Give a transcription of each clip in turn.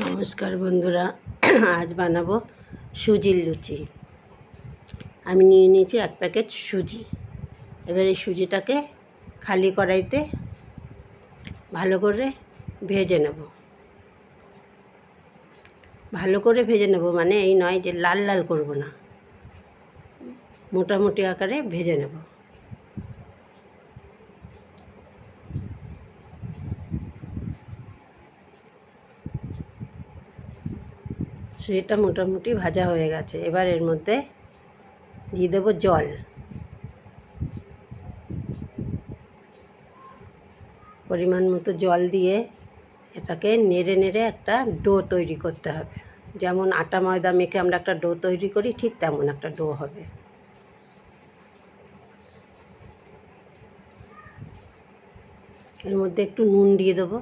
নমস্কার বন্ধুরা, আজ বানাবো সুজির লুচি। আমি নিয়ে নিয়েছি এক প্যাকেট সুজি। এবার এই সুজিটাকে খালি কড়াইতে ভালো করে ভেজে নেব। ভালো করে ভেজে নেব মানে এই নয় যে লাল লাল করব না। মোটামুটি আকারে ভেজে নেব। সুজিটা মোটামুটি ভাজা হয়ে গেছে। এবার এর মধ্যে দিয়ে দেবো জল। পরিমাণ মতো জল দিয়ে এটাকে নেড়ে নেড়ে একটা ডো তৈরি করতে হবে। যেমন আটা ময়দা মেখে আমরা একটা ডো তৈরি করি, ঠিক তেমন একটা ডো হবে। এর মধ্যে একটু নুন দিয়ে দেবো।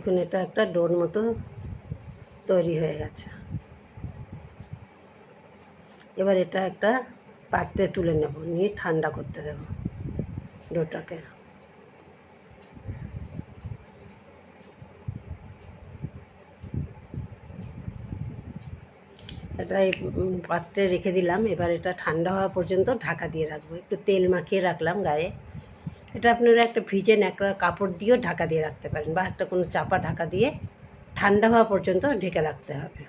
দেখুন, এটা একটা ডোর মতো তৈরি হয়ে গেছে। এবার এটা একটা পাত্রে তুলে নেব, নিয়ে ঠান্ডা করতে দেব ডোটাকে এটা পাত্রে রেখে দিলাম, এবার এটা ঠান্ডা হওয়া পর্যন্ত ঢাকা দিয়ে রাখব। একটু তেল মাখিয়ে রাখলাম গায়ে। এটা আপনারা একটা ভিজে ন্যাকড়া কাপড় দিয়েও ঢাকা দিয়ে রাখতে পারেন বা একটা কোনো চাপা ঢাকা দিয়ে ঠান্ডা হওয়া পর্যন্ত ঢেকে রাখতে হবে।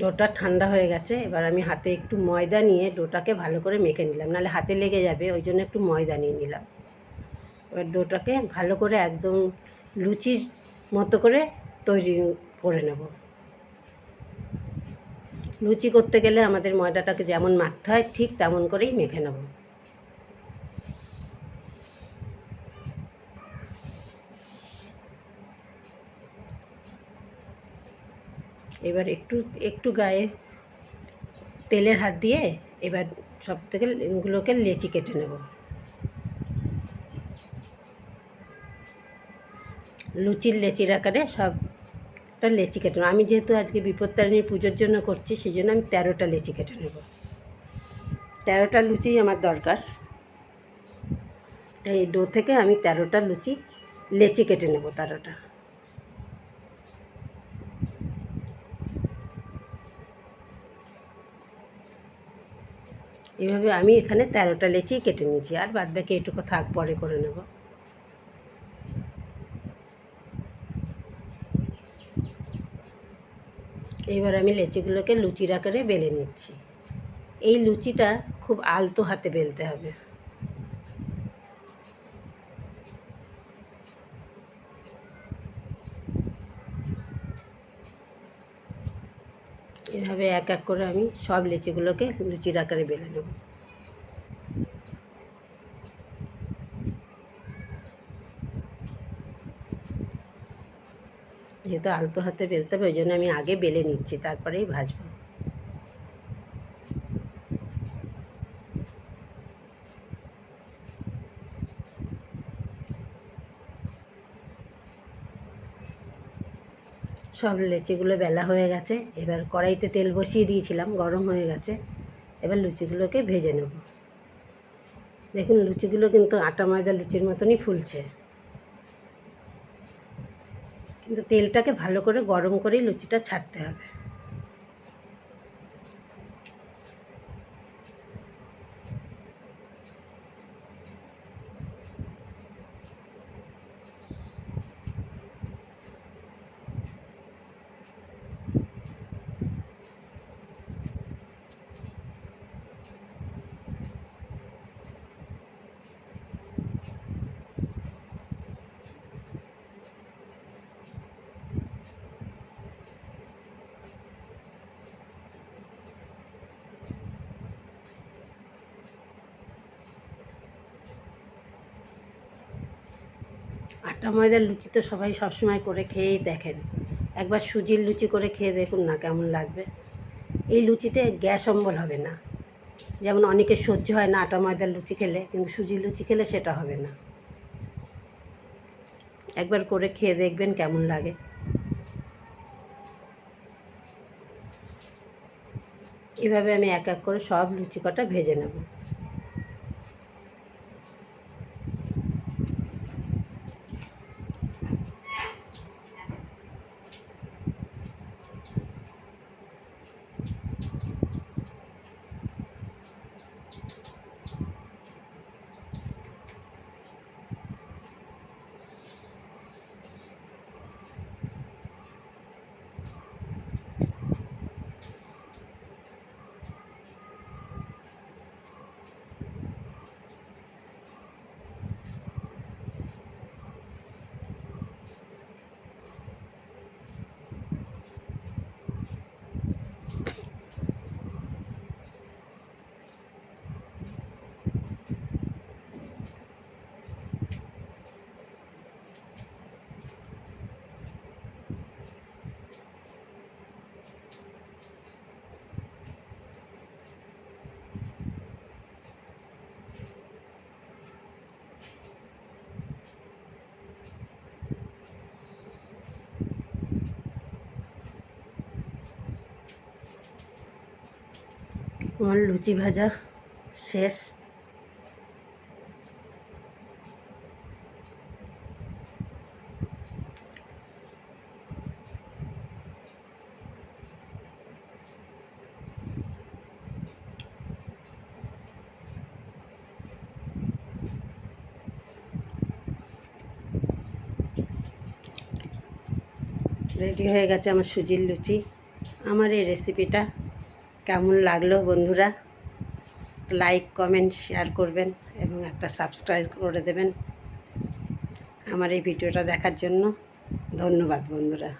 ডোটা ঠান্ডা হয়ে গেছে, এবার আমি হাতে একটু ময়দা নিয়ে ডোটাকে ভালো করে মেখে নিলাম, নাহলে হাতে লেগে যাবে, ওই জন্য একটু ময়দা নিয়ে নিলাম। এবার ডোটাকে ভালো করে একদম লুচির মতো করে তৈরি করে নেব। লুচি করতে গেলে আমাদের ময়দাটাকে যেমন মাখতে হয়, ঠিক তেমন করেই মেখে নেব। এবার একটু একটু গায়ে তেলের হাত দিয়ে এবার সব থেকে এগুলোকে লেচি কেটে নেব। লুচির লেচির আকারে সবটা লেচি কেটে আমি যেহেতু আজকে বিপত্তারিণীর পুজোর জন্য করছি, সেই জন্য আমি তেরোটা লেচি কেটে নেব। তেরোটা লুচি আমার দরকার। তাই ডো থেকে আমি তেরোটা লুচি লেচি কেটে নেব তেরোটা। এভাবে আমি এখানে তেরোটা লেচি কেটে নিয়েছি। আর বাদ বাকি এটুকু থাক, পরে করে নেব। এবার আমি লেচিগুলোকে লুচির আকারে বেলে নিচ্ছি। এই লুচিটা খুব আলতো হাতে বেলতে হবে। এভাবে এক এক করে আমি সব লেচিগুলোকে লুচির আকারে বেলে নেব। যেহেতু আলতো হাতে বেলতে হবে, ওই জন্য আমি আগে বেলে নিচ্ছি, তারপরেই ভাজবো। সব লেচিগুলো বেলা হয়ে গেছে, এবার কড়াইতে তেল বসিয়ে দিয়েছিলাম, গরম হয়ে গেছে, এবার লুচিগুলোকে ভেজে নেব। দেখুন, লুচিগুলো কিন্তু আটা ময়দা লুচির মতনই ফুলছে। কিন্তু তেলটাকে ভালো করে গরম করেই লুচিটা ছাড়তে হবে। আটা ময়দার লুচি তো সবাই সবসময় করে খেয়েই দেখেন। একবার সুজির লুচি করে খেয়ে দেখুন না কেমন লাগবে। এই লুচিতে গ্যাস অম্বল হবে না। যেমন অনেকে সহ্য হয় না আটা ময়দার লুচি খেলে, কিন্তু সুজির লুচি খেলে সেটা হবে না। একবার করে খেয়ে দেখবেন কেমন লাগে। এভাবে আমি এক এক করে সব লুচি কটা ভেজে নেব। আমার লুচি ভাজা শেষ। রেডি হয়ে গেছে আমার সুজির লুচি। আমার এই রেসিপিটা কেমন লাগল বন্ধুরা? লাইক কমেন্ট শেয়ার করবেন এবং একটা সাবস্ক্রাইব করে দেবেন আমার এই ভিডিওটা দেখার জন্য। ধন্যবাদ বন্ধুরা।